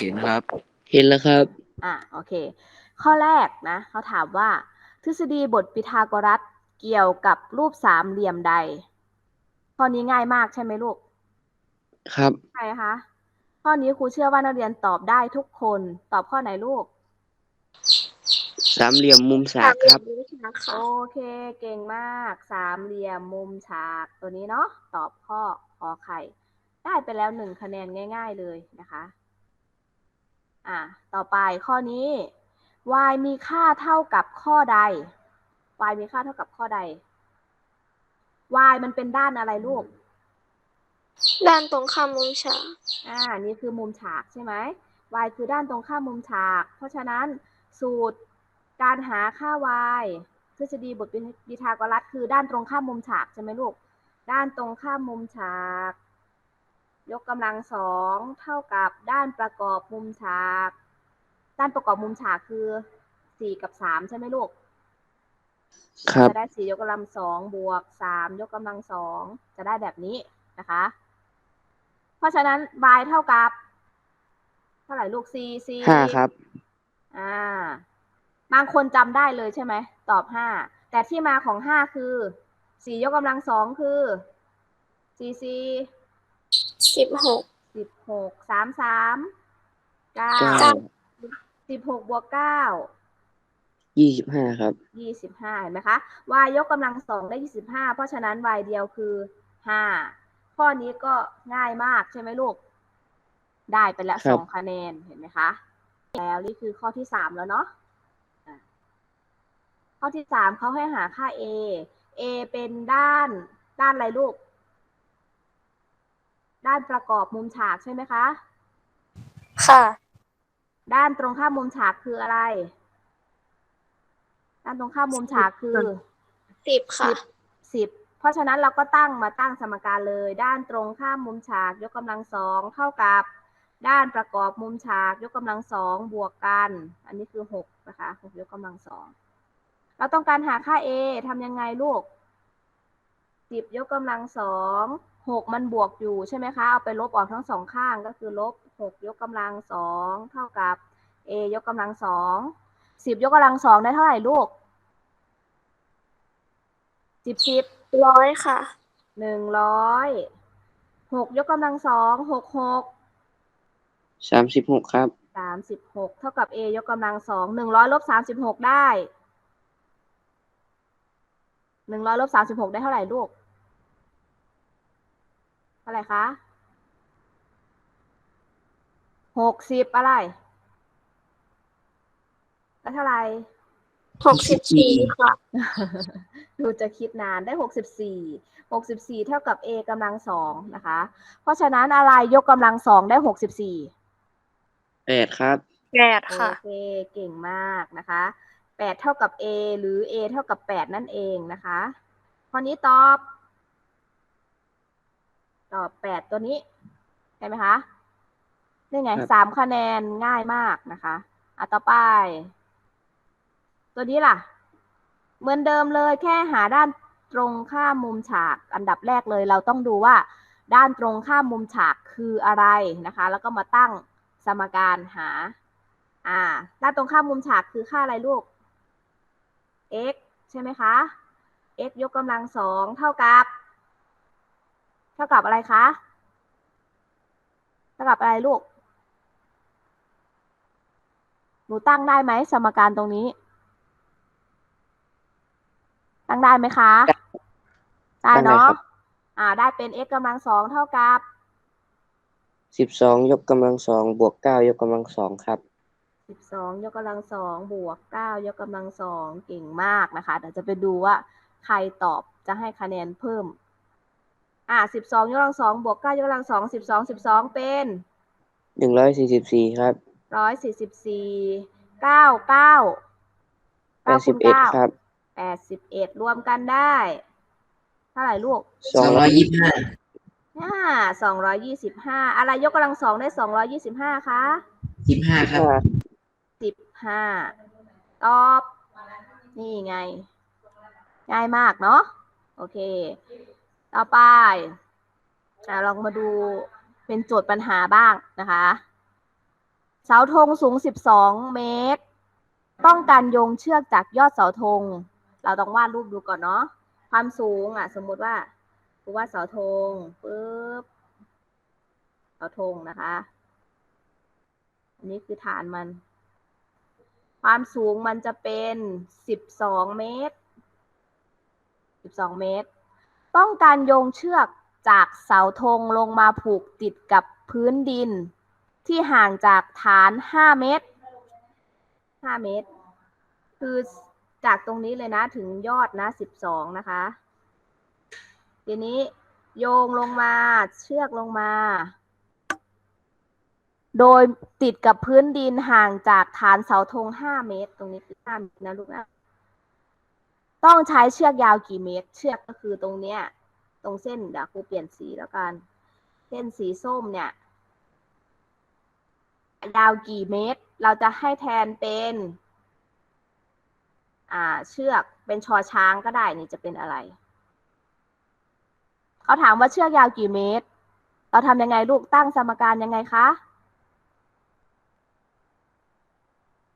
เห็นครับ เห็นแล้วครับ อะโอเค ข้อแรกนะเขาถามว่า ทฤษฎีบทปิทาโกรัสเกี่ยวกับรูปสามเหลี่ยมใด ข้อนี้ง่ายมากใช่ไหมลูก ครับใช่คะข้อนี้ครูเชื่อว่านักเรียนตอบได้ทุกคนตอบข้อไหนลูกสามเหลี่ยมมุมฉากครับ โอเคเก่งมาก สามเหลี่ยมมุมฉากตัวนี้เนาะตอบข้อขอไข่ ได้ไปแล้วหนึ่งคะแนนง่าย ๆเลยนะคะ อะต่อไปข้อนี้ y มีค่าเท่ากับข้อใด y มีค่าเท่ากับข้อใด y มันเป็นด้านอะไรลูก ด้านตรงข้ามมุมฉาก อ่า นี่คือมุมฉากใช่ไหม y คือด้านตรงข้ามมุมฉาก เพราะฉะนั้นสูตรการหาค่า y ทฤษฎีบทปิทาโกรัสคือด้านตรงข้ามมุมฉากใช่ไหมลูก ด้านตรงข้ามมุมฉาก ยกกำลังสองเท่ากับด้านประกอบมุมฉาก ด้านประกอบมุมฉากคือสี่กับสามใช่ไหมลูกครับ จะได้สี่ยกกำลังสองบวกสามยกกำลังสองจะได้แบบนี้นะคะ เพราะฉะนั้น y เท่ากับ เท่าไหร่ลูก c c ห้าครับ อ่า บางคนจำได้เลยใช่ไหม ตอบห้า แต่ที่มาของห้าคือสี่ยกกำลังสองคือ c c สิบหกสิบหกสามสามเก้าเก้าสิบหกบวกเก้ายี่สิบห้าครับยี่สิบห้าเห็นไหมคะ y ยกกำลังสองได้ยี่สิบห้าเพราะฉะนั้น y เดียวคือห้าข้อนี้ก็ง่ายมากใช่ไหมลูก ได้ไปแล้วครัสบองคะแนนเห็นไหมคะ แล้วนี่คือข้อที่สามแล้วเนาะอะข้อที่สามเขาให้หาค่า a a เป็นด้านด้านอะไรลูก ด้านประกอบมุมฉากใช่ไหมคะ ค่ะ ด้านตรงข้ามมุมฉากคืออะไร ด้านตรงข้ามมุมฉากคือสิบค่ะ สิบ เพราะฉะนั้นเราก็ตั้งมาตั้งสมการเลย ด้านตรงข้ามมุมฉากยกกำลังสองเท่ากับ ด้านประกอบมุมฉากยกกำลังสองบวกกัน อันนี้คือหกนะคะหกยกกำลังสอง เราต้องการหาค่า a ทำยังไงลูกสิบยกกำลังสอง หกมันบวกอยู่ใช่ไหมคะ เอาไปลบออกทั้งสองข้างก็คือลบหกยกกำลังสองเท่ากับ a ยกกำลังสองสิบยกกำลังสองได้เท่าไหร่ลูกสิบสิบร้อยค่ะหนึ่งร้อยหกยกกำลังสองหกหกสามสิบหกครับสามสิบหกเท่ากับ a ยกกำลังสองหนึ่งร้อยลบสามสิบหกได้หนึ่งร้อยลบสามสิบหกได้เท่าไหร่ลูกเท่าไหร่คะหกสิบอะไร แล้วเท่าไหร่หกสิบสี่ค่ะ ดูจะคิดนานได้หกสิบสี่หกสิบสี่เท่ากับ a กำลังสองนะคะ เพราะฉะนั้นอะไรยกกำลังสองได้หกสิบสี่แปดครับแปดโอค่ะเค เก่งมากนะคะแปดเท่ากับ a หรือ a เท่ากับแปดนั่นเองนะคะ ข้อนี้ตอบ ตอบแปดตัวนี้ใช่ไหมคะนี่ไงครับสามคะแนนง่ายมากนะคะอะต่อไป ตัวนี้ล่ะ เหมือนเดิมเลยแค่หาด้านตรงข้ามมุมฉากอันดับแรกเลย เราต้องดูว่า ด้านตรงข้ามมุมฉากคืออะไรนะคะ แล้วก็มาตั้งสมการหา อ่า ด้านตรงข้ามมุมฉากคือค่าอะไรลูก x ใช่ไหมคะ x ยกกำลังสองเท่ากับเท่ากับอะไรคะ เท่ากับอะไรลูก หนูตั้งได้ไหมสมการตรงนี้ ตั้งได้ไหมคะ ได้ตั้งได้เนาะครับอ่า ได้เป็น x กำลังสองเท่ากับสิบสองยกกำลังสองบวกเก้ายกกำลังสองครับสิบสองยกกำลังสองบวกเก้ายกกำลังสองเก่งมากนะคะเดี๋ยวจะไปดูว่าใครตอบจะให้คะแนนเพิ่ม อ่าสิบสองยกกำลังสองบวกเก้ายกกำลังสองสิบสองสิบสองเป็นหนึ่งร้อยสี่สิบสี่ครับร้อยสี่สิบสี่เก้าเก้าแปดสิบเอ็ดครับแปดสิบเอ็ดรวมกันได้ เท่าไหร่ลูกสองร้อยยี่สิบห้าอ่าสองร้อยยี่สิบห้าอะไรยกกำลังสองได้สองร้อยยี่สิบห้าคะ สิบห้าครับสิบห้าตอบ นี่ไง ง่ายมากเนาะ โอเค ต่อไปอลองมาดูเป็นโจทย์ปัญหาบ้างนะคะ เสาธงสูง 12 เมตร ต้องการโยงเชือกจากยอดเสาธง เราต้องวาดรูปดูก่อนเนาะ ความสูงอะ สมมติว่าครูวาดเสาธงปึ๊บ เสาธงนะคะ อันนี้คือฐานมัน ความสูงมันจะเป็น 12 เมตร 12 เมตร ต้องการโยงเชือกจากเสาธงลงมาผูกติดกับพื้นดิน ที่ห่างจากฐาน 5 เมตร 5 เมตร คือจากตรงนี้เลยนะถึงยอดนะ 12 นะคะ ทีนี้โยงลงมาเชือกลงมา โดยติดกับพื้นดินห่างจากฐานเสาธง 5 เมตร ตรงนี้คือ5เมตรนะลูกนะ ต้องใช้เชือกยาวกี่เมตร เชือกก็คือตรงเนี้ย ตรงเส้นเดี๋ยวครูเปลี่ยนสีแล้วกัน เส้นสีส้มเนี่ย ยาวกี่เมตร เราจะให้แทนเป็น อ่า เชือกเป็นชอช้างก็ได้ นี่จะเป็นอะไร เขาถามว่าเชือกยาวกี่เมตร เราทำยังไงลูกตั้งสมการยังไงคะ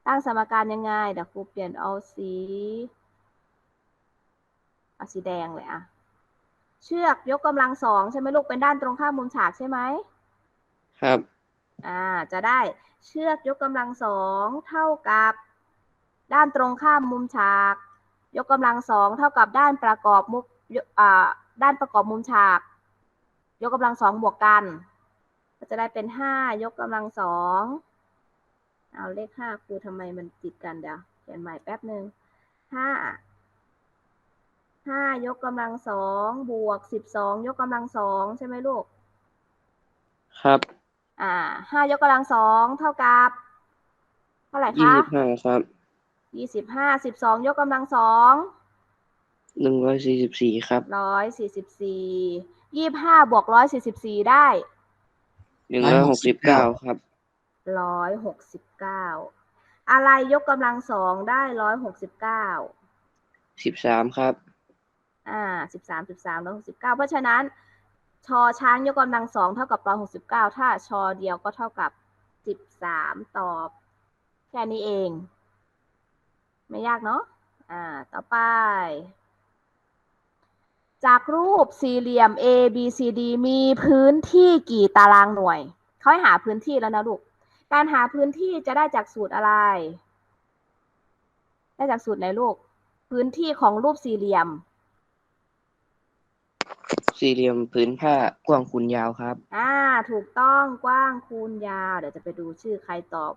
ตั้งสมการยังไง เดี๋ยวครูเปลี่ยนเอาสี เอาสีแดงเลยอะเชือกยกกำลังสองใช่ไหมลูกเป็นด้านตรงข้ามมุมฉากใช่ไหมครับ อ่า จะได้เชือกยกกำลังสองเท่ากับ ด้านตรงข้ามมุมฉาก ยกกำลังสองเท่ากับด้านประกอบมุกยอ่าด้านประกอบมุมฉาก ยกกำลังสองบวกกัน ก็จะได้เป็นห้ายกกำลังสองเอาเลขห้าครูทำไมมันติดกันเดี๋ยวเขียนใหม่แป๊บหนึ่งห้า ห้ายกกำลังสองบวกสิบสองยกกำลังสองใช่ไหมลูก ครับ อ่าห้ายกกำลังสองเท่ากับเท่าไหร่ยี่คะสิบห้าครับ ยี่สิบห้าสิบสองยกกำลังสองหนึ่งร้อยสี่สิบสี่ครับ ร้อยสี่สิบสี่ยี่ห้าบวกร้อยสี่สิบสี่ได้หนึ่งร้อยหกสิบเก้าครับ ร้อยหกสิบเก้าอะไรยกกำลังสองได้ร้อยหกสิบเก้าสิบสามครับ อ่าสิบสามสิบสามร้อยหกสิบเก้าเพราะฉะนั้นชอช้างยกกำลังสองเท่ากับร้อยหกสิบเก้าถ้าชอเดียวก็เท่ากับสิบสามตอบแค่นี้เอง ไม่ยากเนาะอ่าต่อไป จากรูปสี่เหลี่ยม A B C D มีพื้นที่กี่ตารางหน่วยเขาให้หาพื้นที่แล้วนะลูกการหาพื้นที่จะได้จากสูตรอะไร ได้จากสูตรไหนลูก พื้นที่ของรูปสี่เหลี่ยม สี่เหลี่ยมผืนผ้ากว้างคูณยาวครับ อ่า ถูกต้องกว้างคูณยาว เดี๋ยวจะไปดูชื่อใครตอบ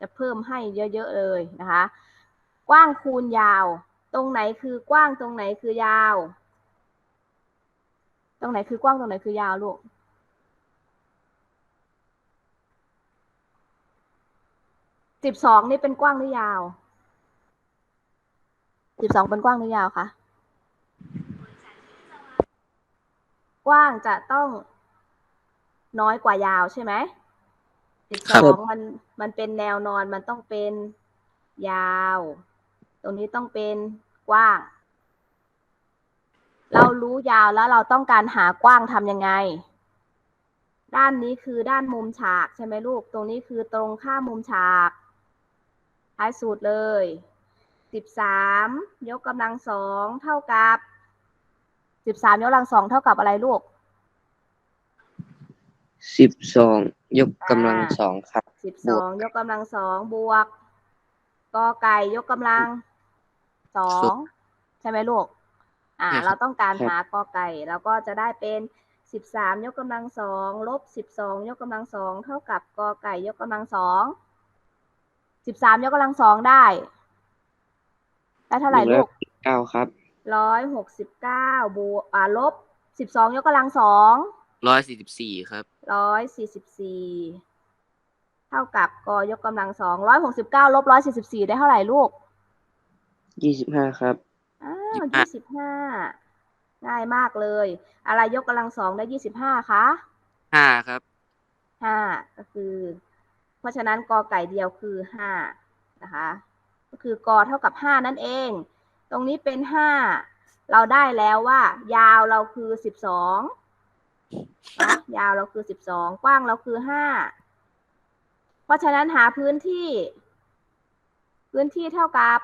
จะเพิ่มให้เยอะๆเลยนะคะ กว้างคูณยาว ตรงไหนคือกว้างตรงไหนคือยาว ตรงไหนคือกว้างตรงไหนคือยาวลูกสิบสองนี่เป็นกว้างหรือยาวสิบสองเป็นกว้างหรือยาวคะ ว้างจะต้องน้อยกว่ายาวใช่ไหมสิบครัสบองมันมันเป็นแนวนอนมันต้องเป็นยาว ตรงนี้ต้องเป็นกว้าง เรารู้ยาวแล้วเราต้องการหากว้างทำยังไง ด้านนี้คือด้านมุมฉากใช่ไหมลูก ตรงนี้คือตรงข้ามมุมฉากท้ายสูตรเลยสิบสามยกกำลังสองเท่ากับ สิบสามยกกำลังสองเท่ากับอะไรลูก สิบสองยกกำลังสองครับ สิบบสวอกงยกกำลังสองบวกกอไก่ยกกำลังสองใช่ไหมลูก อ่าใช่ครับเราต้องการครับหากอไก่แล้วก็จะได้เป็นสิบสามยกกำลังสองลบสิบสองยกกำลังสองเท่ากับกอไก่ยกกำลังสองสิบสามยกกำลังสองได้ ได้เท่าไหร่นึ่งร้ลูอยกเก้าครับ ร้อยหกสิบเก้าบวกอ่าลบสิบสองยกกำลังสองร้อยสี่สิบสี่ครับร้อยสี่สิบสี่เท่ากับกอยกกำลังสองร้อยหกสิบเก้าลบร้อยสี่สิบสี่ได้เท่าไหร่ลูกยี่สิบห้าครับอ้าวยี่ยี่สิสิบบห้าห้าง่ายมากเลย อะไรยกกำลังสองได้ยี่สิบห้าคะห้าครับห้าก็คือ เพราะฉะนั้นกอไก่เดียวคือห้านะคะ ก็คือกอเท่ากับห้านั่นเอง ตรงนี้เป็นห้าเราได้แล้วว่า ยาวเราคือสิบสองยาวเราคือสิบสองกว้างเราคือห้าเพราะฉะนั้นหาพื้นที่ พื้นที่เท่ากับ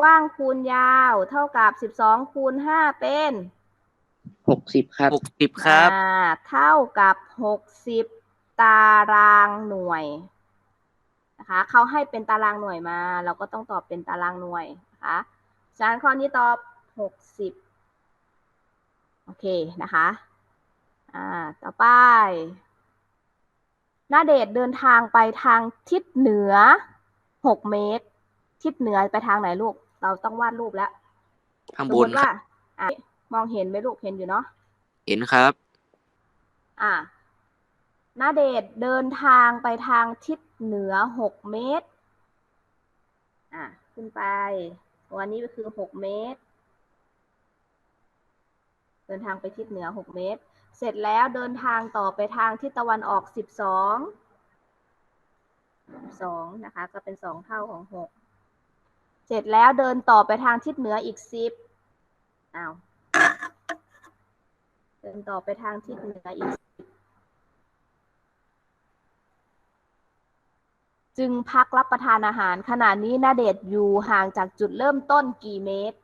กว้างคูณยาวเท่ากับสิบสองคูณห้าเป็นหกสิบครับหกสิบครับอ่าเท่ากับหกสิบตารางหน่วยนะคะเขาให้เป็นตารางหน่วยมา เราก็ต้องตอบเป็นตารางหน่วย นะคะฉะนั้นข้อนี้ตอบหกสิบโอเคนะคะ อ่า ต่อไปหน้าเดชน์เดินทางไปทางทิศเหนือหกเมตร ทิศเหนือไปทางไหนลูก เราต้องวาดรูปแล้วข้างสมบมนติคว่ารับอะมองเห็นไหมลูกเห็นอยู่เนาะ เห็นครับ อะนาเดชน์เดินทางไปทางทิศเหนือหกเมตร อะขึ้นไป วันนี้ก็คือหกเมตร เดินทางไปทิศเหนือหกเมตร เสร็จแล้วเดินทางต่อไปทางทิศตะวันออกสิบสองสองนะคะ ก็เป็นสองเท่าของหกเสร็จแล้วเดินต่อไปทางทิศเหนืออีกสิบอ้าว เดินต่อไปทางทิศเหนืออีก จึงพักรับประทานอาหาร ขณะนี้นาเดชน์อยู่ห่างจากจุดเริ่มต้นกี่เมตร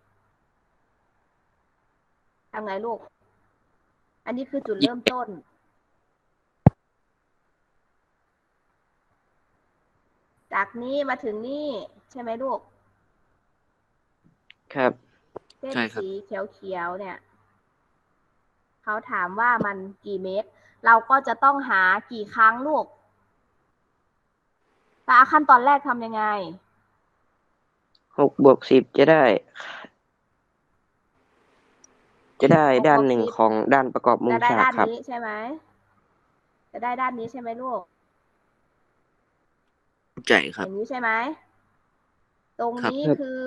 ทำไงลูก อันนี้คือจุดเริ่มต้น จากนี้มาถึงนี่ใช่ไหมลูก ครับ เส้นใช่ครับ สีเขียวๆเนี่ย เขาถามว่ามันกี่เมตร เราก็จะต้องหากี่ครั้งลูก แต่ขั้นตอนแรกทำยังไง หกบวกสิบจะได้ จะได้หกบวกด้านหนึ่งสิบของด้านประกอบมุมจะได้ฉากด้านครับ นี้ใช่ไหม จะได้ด้านนี้ใช่ไหมลูก ใจคอรับ ย่างนี้ใช่ไหม ตรงนี้ครับ คือ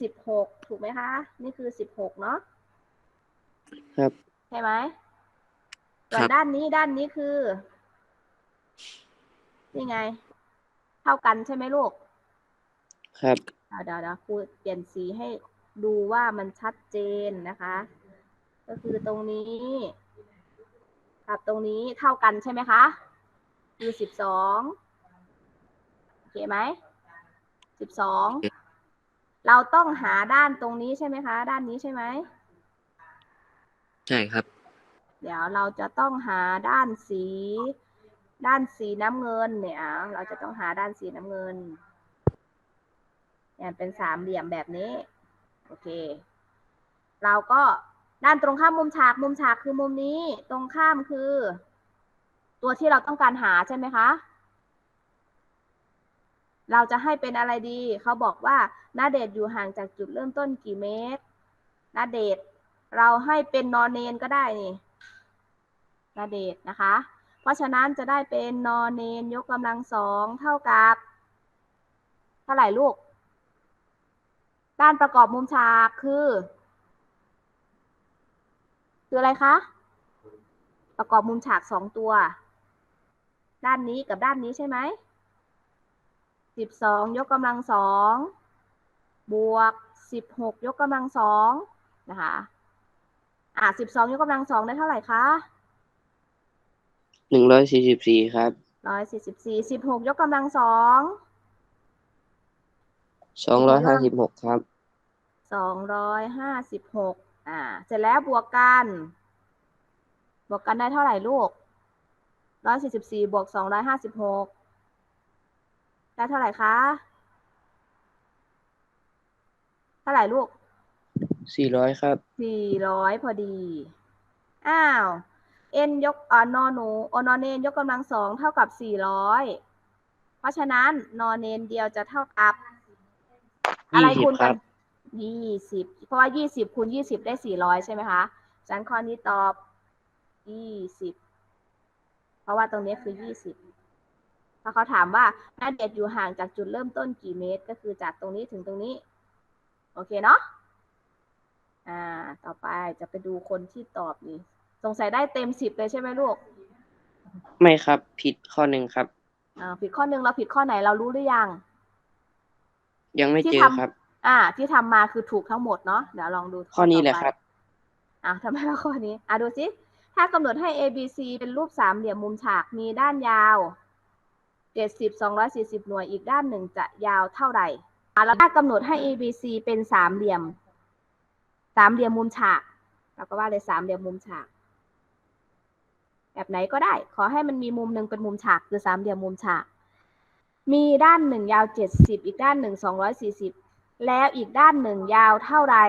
สิบหกถูกไหมคะ นี่คือสิบหกเนาะ ครับ ใช่ไหมส่วครันบด้านนี้ด้านนี้คือ นี่ไง เท่ากันใช่ไหมลูก ครับอ่าเดี๋ยวเดี๋ยวครูเปลี่ยนสีให้ดูว่ามันชัดเจนนะคะ ก็คือตรงนี้กับตรงนี้เท่ากันใช่ไหมคะ คือสิบสองโอเคไหมสิบสองเราต้องหาด้านตรงนี้ใช่ไหมคะ ด้านนี้ใช่ไหมใช่ครับ เดี๋ยวเราจะต้องหาด้านสี ด้านสีน้ำเงินเนี่ย เราจะต้องหาด้านสีน้ำเงินเนี่ยเป็นสามเหลี่ยมแบบนี้ โอเค เราก็ด้านตรงข้ามมุมฉากมุมฉากคือมุมนี้ ตรงข้ามคือ ตัวที่เราต้องการหาใช่ไหมคะ เราจะให้เป็นอะไรดี เขาบอกว่าหน้าเดชอยู่ห่างจากจุดเริ่มต้นกี่เมตรหน้าเดชเราให้เป็นนอนเนนก็ได้นี่หน้าเดชนะคะ เพราะฉะนั้นจะได้เป็นนอนเนนยกกำลังสองเท่ากับ เท่าไหร่ลูก ด้านประกอบมุมฉากคือ คืออะไรคะ ประกอบมุมฉากสองตัว ด้านนี้กับด้านนี้ใช่ไหมสิบสองยกกำลังสองบวกสิบหกยกกำลังสองนะคะ อะสิบสองยกกำลังสองได้เท่าไหร่คะ หนึ่งร้อยสี่สิบสี่ครับร้อยสี่สิบสี่สิบหกยกกำลังสองสองร้อยห้าสิบหกครับสองร้อยห้าสิบหกอ่า เสร็จแล้วบวกกัน บวกกันได้เท่าไหร่ลูกร้อยสี่สิบสี่บวกสองร้อยห้าสิบหกได้เท่าไหร่คะ เท่าไหร่ลูกสี่ร้อยครับสี่ร้อยพอดี อ้าว เอ็นยกอ่านอหนูออนอเนนยกกำลังสองเท่ากับสี่ร้อยเพราะฉะนั้นนอนเนนเดียวจะเท่ากับ อะไรยี่สิบคูณคกัรันบยี่สิบเพราะว่ายี่สิบคูณยี่สิบได้สี่ร้อยใช่ไหมคะฉะนันข้อนี้ตอบยี่สิบเพราะว่าตรงนี้คือยี่สิบพอเขาถามว่าแม่เด็ดอยู่ห่างจากจุดเริ่มต้นกี่เมตร ก็คือจากตรงนี้ถึงตรงนี้ โอเคเนาะอ่า ต่อไปจะไปดูคนที่ตอบนี่ สงสัยได้เต็มสิบเลยใช่ไหมลูกไม่ครับ ผิดข้อหนึ่งครับอ่าผิดข้อหนึ่งเราผิดข้อไหนเรารู้หรือยัง ยังไม่ที่เจอทำครับ อ่า ที่ทำมาคือถูกทั้งหมดเนาะเดี๋ยวลองดูข้อนี้แหละต่ไปครับอะทำไมว่าข้อนี้ อะดูสิถ้ากำหนดให้ A B C เป็นรูปสามเหลี่ยมมุมฉากมีด้านยาวเจ็ดสิบสองร้อยสี่สิบหน่วยอีกด้านหนึ่งจะยาวเท่าไหร่อะแล้วถ้ากำหนดให้ ABC เป็นสามเหลี่ยม สามเหลี่ยมมุมฉากเราก็ว่าเลยสามเหลี่ยมมุมฉาก แบบไหนก็ได้ ขอให้มันมีมุมหนึ่งเป็นมุมฉากคือสามเหลี่ยมมุมฉาก มีด้านหนึ่งยาวเจ็ดสิบอีกด้านหนึ่งสองร้อยสี่สิบแล้วอีกด้านหนึ่งยาวเท่าไหร่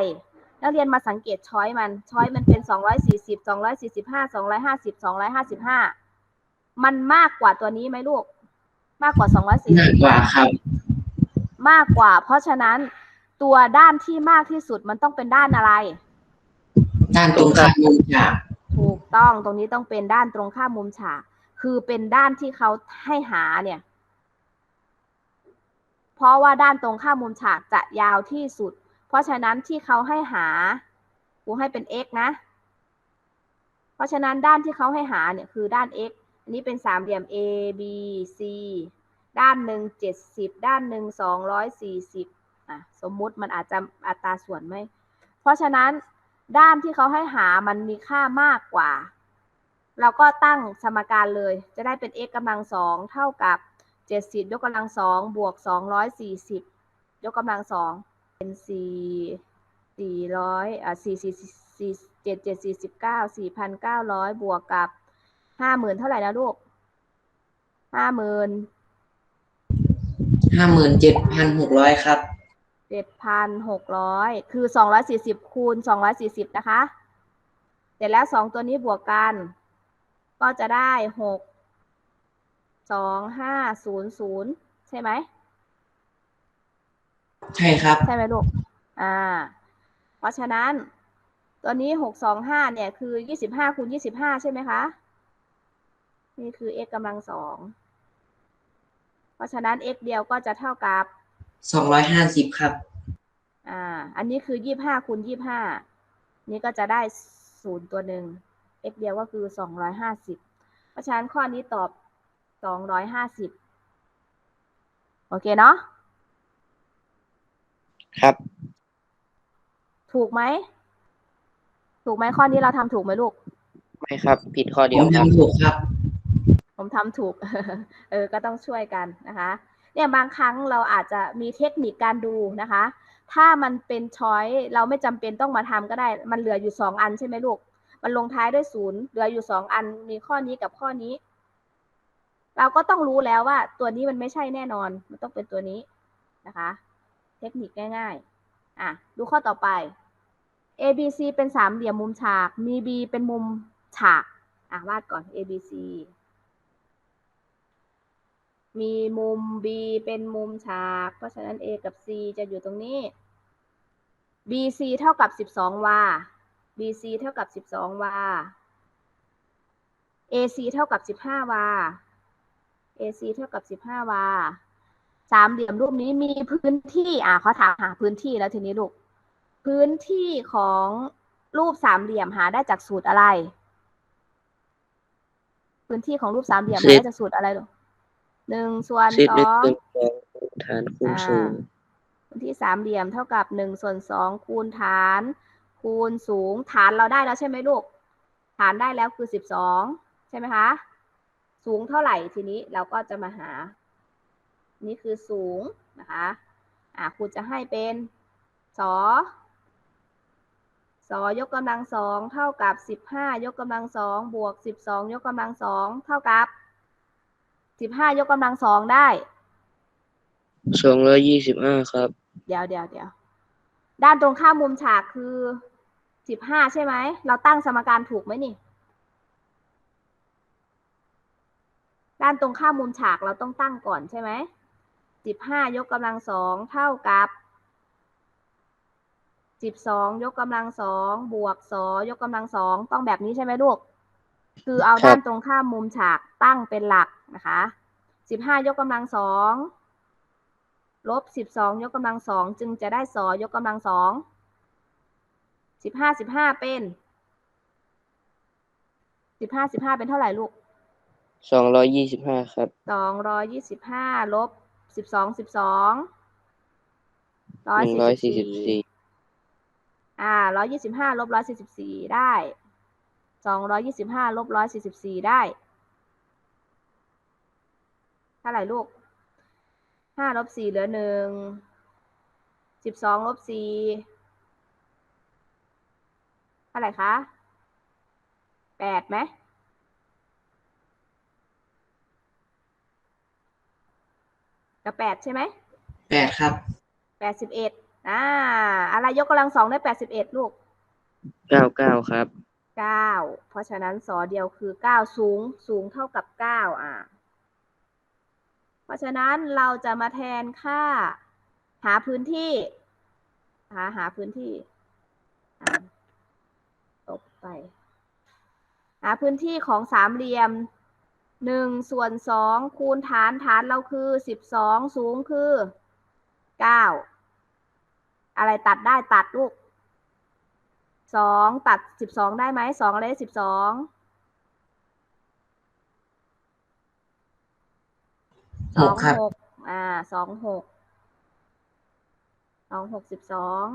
นักเรียนมาสังเกตช้อยมัน ช้อยมันเป็นสองร้อยสี่สิบสองร้อยสี่สิบห้าสองร้อยห้าสิบสองร้อยห้าสิบห้ามันมากกว่าตัวนี้ไหมลูก มากกว่าสองร้อยสี่หนัสิกบกว่าครับ มากกว่า เพราะฉะนั้นตัวด้านที่มากที่สุดมันต้องเป็นด้านอะไร ด้านตรงข้ามมุมฉาก ถูกต้องตรงนี้ต้องเป็นด้านตรงข้ามมุมฉาก คือเป็นด้านที่เขาให้หาเนี่ย เพราะว่าด้านตรงข้ามมุมฉากจะยาวที่สุด เพราะฉะนั้นที่เขาให้หาครูให้เป็น x นะ เพราะฉะนั้นด้านที่เขาให้หาเนี่ยคือด้าน x อันนี้เป็นสามเหลี่ยม A B C ด้านหนึ่งเจ็ดสิบด้านหนึ่งสองร้อยสี่สิบอะสมมุติมันอาจจะอัตราส่วนไหม เพราะฉะนั้น ด้านที่เขาให้หามันมีค่ามากกว่า เราก็ตั้งสมการเลย จะได้เป็น x กำลังสองเท่ากับ 70 ยกกำลังสองบวก 240 ยกกำลังสองเป็น 4 400อะ4 4 4 7 7 49 4,900 บวกกับ 50,000 เท่าไหร่นะลูก 50,000 ห้าหมื่นเจ็ดพันหกร้อยครับ เจ็ดพันหกร้อยคือสองร้อยสี่สิบคูณสองร้อยสี่สิบนะคะ เสร็จแล้วสองตัวนี้บวกกัน ก็จะได้หกสองห้าศูนย์ศูนย์ใช่ไหม ใช่ครับ ใช่ไหมลูก อ่า เพราะฉะนั้น ตัวนี้หกสองห้าเนี่ยคือยี่สิบห้าคูณยี่สิบห้าใช่ไหมคะ นี่คือ x กำลังสอง เพราะฉะนั้น x เดียวก็จะเท่ากับสองร้อยห้าสิบครับ อ่า อันนี้คือยี่ห้าคูณยี่ห้านี่ก็จะได้ศูนย์ตัวหนึ่ง x เดียวก็คือสองร้อยห้าสิบเพราะฉะนั้นข้อนี้ตอบสองร้อยห้าสิบโอเคเนาะครับ ถูกไหม ถูกไหมข้อนี้เราทำถูกไหมลูก ไม่ครับ ผิดข้อผเดียวมครับ ทำถูกครับ ผมทำถูก เออ ก็ต้องช่วยกันนะคะ เนี่ยบางครั้งเราอาจจะมีเทคนิคการดูนะคะ ถ้ามันเป็นช้อยเราไม่จำเป็นต้องมาทำก็ได้ มันเหลืออยู่สองอันใช่ไหมลูก มันลงท้ายด้วยศูนย์เหลืออยู่สองอันมีข้อนี้กับข้อนี้ เราก็ต้องรู้แล้วว่าตัวนี้มันไม่ใช่แน่นอน มันต้องเป็นตัวนี้นะคะ เทคนิคง่ายๆอะดูข้อต่อไป A B C เป็นสามเหลี่ยมมุมฉาก มี B เป็นมุมฉาก อะวาดก่อน A B C มีมุม B เป็นมุมฉาก เพราะฉะนั้น A กับ C จะอยู่ตรงนี้ BC เท่ากับ 12 วา BC เท่ากับ 12 วา AC เท่ากับ 15 วา AC เท่ากับ 15 วา สามเหลี่ยมรูปนี้มีพื้นที่ อะเขาถามหาพื้นที่แล้วทีนี้ลูก พื้นที่ของรูปสามเหลี่ยมหาได้จากสูตรอะไร พื้นที่ของรูปสามเหลี่ยมหาได้จากสูตรอะไรลูก หนึ่งส่วนเศษสอเล็กงคูณสองฐานคูณสูงพื้นที่สามเหลี่ยมเท่ากับหนึ่งส่วนสองคูณฐาน คูณสูงฐานเราได้แล้วใช่ไหมลูก ฐานได้แล้วคือสิบสองใช่ไหมคะ สูงเท่าไหร่ทีนี้เราก็จะมาหา นี่คือสูงนะคะอ่าครูจะให้เป็นสอสอยกกำลังสองเท่ากับสิบห้ายกกำลังสองบวกสิบสองยกกำลังสองเท่ากับ สิบห้ายกกำลังสองได้ สองร้อยยี่สิบห้าครับ เดี๋ยวเดี๋ยวเดี๋ยวด้านตรงข้ามมุมฉากคือสิบห้าใช่ไหม เราตั้งสมการถูกไหมนี่ ด้านตรงข้ามมุมฉากเราต้องตั้งก่อนใช่ไหมสิบห้ายกกำลังสองเท่ากับสิบสองยกกำลังสองบวกสอยกกำลังสองต้องแบบนี้ใช่ไหมลูก คือเอาครับด้านตรงข้ามมุมฉากตั้งเป็นหลักนะคะสิบห้ายกกำลังสองลบสิบสองยกกำลังสองจึงจะได้สอยกกำลังสองสิบห้าสิบห้าเป็นสิบห้าสิบห้าเป็นเท่าไหร่ลูกสองร้อยยี่สิบห้าครับสองร้อยยี่สิบห้าลบสิบสองสิบสองหนึ่งร้อยสี่สิบสี่อ่าร้อยยี่สิบห้าลบร้อยสี่สิบสี่ได้ สองร้อยยี่สิบห้าลบร้อยสี่สิบสี่ได้ เท่าไหร่ลูกห้าลบสี่เหลือหนึ่งสิบสองลบสี่เท่าไหร่คะแปดไหมกับแปดใช่ไหมแปดครับแปดสิบเอ็ดอ่า อะไรยกกำลังสองได้แปดสิบเอ็ดลูกเก้าเก้าครับ เก้าเพราะฉะนั้นสอเดียวคือเก้าสูง สูงเท่ากับเก้าอ่าเพราะฉะนั้นเราจะมาแทนค่า หาพื้นที่ หาหาพื้นที่ตบไป หาพื้นที่ของสามเหลี่ยมหนึ่งส่วนสองคูณฐานฐานเราคือสิบสองสูงคือเก้าอะไรตัดได้ตัดลูก สองตัดสิบสองได้ไหมสองอะไรสิบสองหกครับหกอ่าสองหกสองหกสิบสอง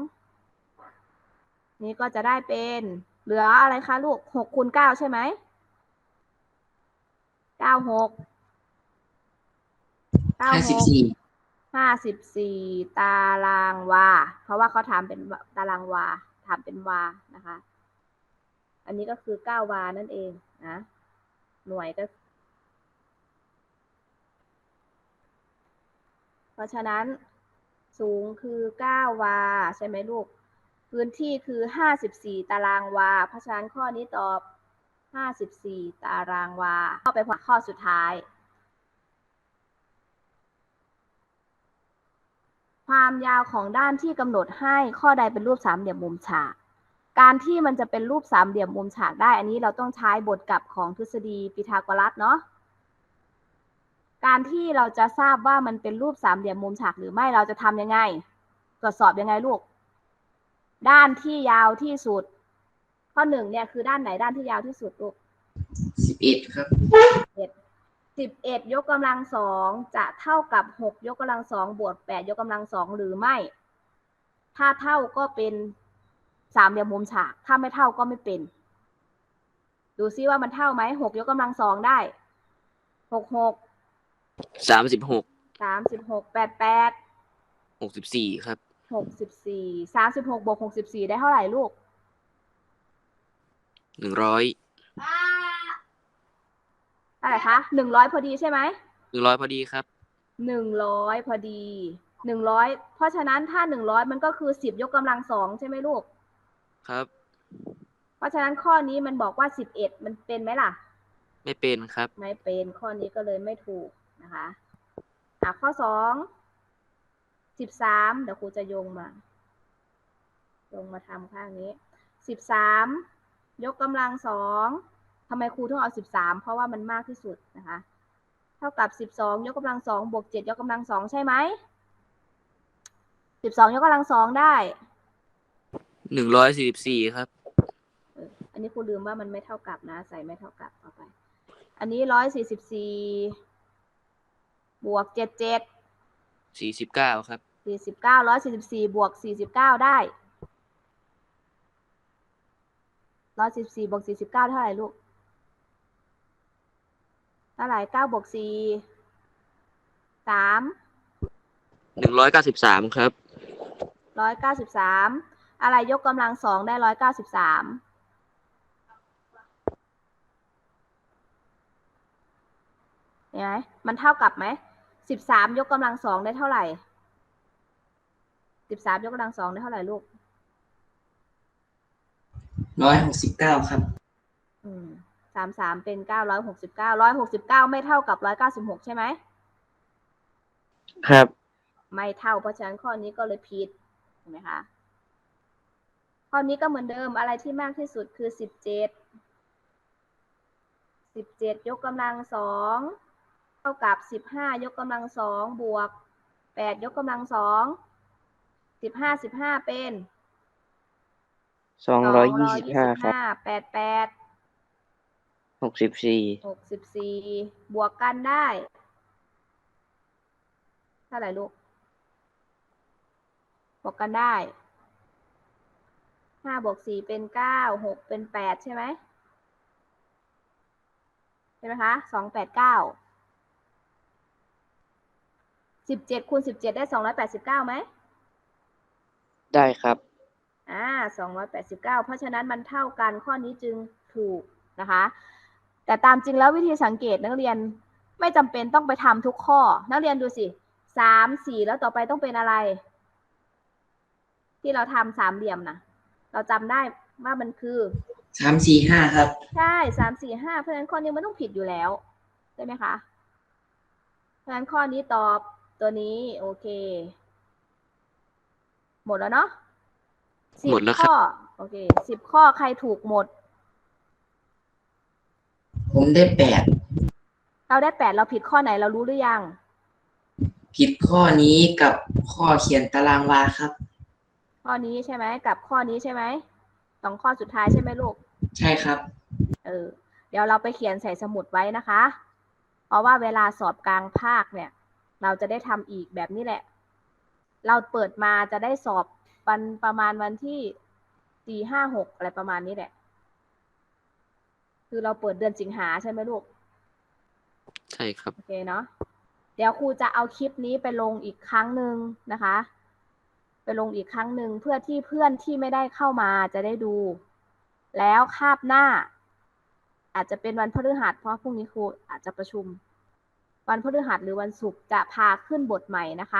นี่ก็จะได้เป็นเหลืออะไรคะลูกหกคูณเก้าใช่ไหมเก้าหกเก้าห้าหสิบกสี่ห้าสิบสี่ตารางวา เพราะว่าเขาทำเป็นตารางวา ทำเป็นวานะคะ อันนี้ก็คือเก้าวานั่นเองนะ หน่วยก็ เพราะฉะนั้นสูงคือเก้าวา ใช่ไหมลูก พื้นที่คือห้าสิบี่ตารางวา เพราะฉะนั้นข้อนี้ตอบห้าสิบี่ตารางวา เข้าไปข้อสุดท้าย ความยาวของด้านที่กำหนดให้ข้อใดเป็นรูปสามเหลี่ยมมุมฉาก การที่มันจะเป็นรูปสามเหลี่ยมมุมฉากได้ อันนี้เราต้องใช้บทกลับของทฤษฎีพีทาโกรัสเนาะการที่เราจะทราบว่ามันเป็นรูปสามเหลี่ยมมุมฉากหรือไม่เราจะทำยังไง ตรวจสอบยังไงลูก ด้านที่ยาวที่สุด ข้อหนึ่งเนี่ยคือด้านไหนด้านที่ยาวที่สุดลูกสิบเอ็ดครับสิบเอ็ด ยกกำลังสองจะเท่ากับหกยกกำลังสองบวกแปดยกกำลังสองหรือไม่ ถ้าเท่าก็เป็นสามเหลี่ยมมุมฉาก ถ้าไม่เท่าก็ไม่เป็น ดูซิว่ามันเท่าไหมหกยกกำลังสองได้หกหกสามสิบหกสามสิบหกแปดแปดหกสิบสี่ครับหกสิบสี่สามสิบหกบวกหกสิบสี่ได้เท่าไหร่ลูกหนึ่งร้ อยเท่าไหร่คะหนึ่งร้อยพอดีใช่ไหมหนึ่งร้อยพอดีครับหนึ่งร้อยพอดีหนึ่งร้อยเพราะฉะนั้นถ้าหนึ่งร้อยมันก็คือสิบยกกำลังสองใช่ไหมลูก ครับ เพราะฉะนั้นข้อนี้มันบอกว่าสิบเอ็ดมันเป็นไหมล่ะ ไม่เป็นครับ ไม่เป็นข้อนี้ก็เลยไม่ถูกนะคะอะข้อสองสิบสามเดี๋ยวครูจะโยงมาโยงมาทำข้างนี้สิบสามยกกำลังสอง ทำไมครูต้องเอาสิบสามเพราะว่ามันมากที่สุดนะคะ เท่ากับสิบสองยกกำลังสองบวกเจ็ดยกกำลังสองใช่ไหมสิบสองยกกำลังสองได้หนึ่งร้อยสี่สิบสี่ครับเอออันนี้ครูลืมว่ามันไม่เท่ากับนะ ใส่ไม่เท่ากับต่อไป อันนี้ร้อยสี่สิบสี่บวกเจ็ดเจ็ดสี่สิบเก้าครับสี่สิบเก้าร้อยสี่สิบสี่บวกสี่สิบเก้าได้ร้อยสิบสี่บวกสี่สิบเก้าเท่าไหร่ลูกเท่าไหร่เก้าบวกสี่สามหนึ่งร้อยเก้าสิบสามครับร้อยเก้าสิบสามอะไรยกกำลังสองได้ร้อยเก้าสิบสามเห็นไหมมันเท่ากับไหมสิบสามยกกำลังสองได้เท่าไหร่สิบสามยกกำลังสองได้เท่าไหร่ลูกร้อยหกสิบเก้าครับ อืม สามสามเป็นเก้าร้อยหกสิบเก้าร้อยหกสิบเก้าไม่เท่ากับร้อยเก้าสิบหกใช่ไหม ครับ ไม่เท่าเพราะฉะนั้นข้อนี้ก็เลยผิดเห็นไหมคะ ข้อนี้ก็เหมือนเดิมอะไรที่มากที่สุดคือสิบเจ็ดสิบเจ็ดยกกำลังสองเท่ากับสิบห้ายกกำลังสองบวกแปดยกกำลังสองสิบห้าสิบห้าเป็นสองร้อยยี่สิบห้าครับแปดแปด หกสิบสี่หกสิบสี่บวกกันได้เท่าไหร่ลูกบวกกันได้ห้าบวกสี่เป็นเก้าหกเป็นแปดใช่ไหมใช่ไหมคะสองแปดเก้าสิบเจ็ดคูณสิบเจ็ดได้สองร้อยแปดสิบเก้าไหมได้ครับ อ่าสองร้อยแปดสิบเก้าเพราะฉะนั้นมันเท่ากันข้อนี้จึงถูกนะคะ แต่ตามจริงแล้ววิธีสังเกตนักเรียนไม่จำเป็นต้องไปทำทุกข้อ นักเรียนดูสิสามสี่แล้วต่อไปต้องเป็นอะไร ที่เราทำสามเหลี่ยมนะเราจำได้ว่ามันคือสามสี่ห้าครับ ใช่สามสี่ห้าเพราะฉะนั้นข้อนี้มันต้องผิดอยู่แล้วใช่ไหมคะเพราะฉะนั้นข้อนี้ตอบตัวนี้ โอเค หมดแล้วเนาะสิบหมดแล้วครับข้อ โอเคสิบข้อใครถูกหมด ผมได้แปดเราได้แปดเราผิดข้อไหนเรารู้หรือยัง ผิดข้อนี้กับข้อเขียนตารางวาครับ ข้อนี้ใช่ไหมกับข้อนี้ใช่ไหมสองข้อสุดท้ายใช่ไหมลูก ใช่ครับ เออ เดี๋ยวเราไปเขียนใส่สมุดไว้นะคะ เพราะว่าเวลาสอบกลางภาคเนี่ย เราจะได้ทำอีกแบบนี้แหละ เราเปิดมาจะได้สอบวันประมาณวันที่สี่ห้าหกอะไรประมาณนี้แหละ คือเราเปิดเดือนสิงหาใช่ไหมลูก ใช่ครับ โอเคเนาะ เดี๋ยวครูจะเอาคลิปนี้ไปลงอีกครั้งหนึ่งนะคะ ไปลงอีกครั้งหนึ่งเพื่อที่เพื่อนที่ไม่ได้เข้ามาจะได้ดู แล้วคาบหน้า อาจจะเป็นวันพฤหัสเพราะพรุ่งนี้ครูอาจจะประชุม วันพฤหัสหรือวันศุกร์จะพาขึ้นบทใหม่นะคะ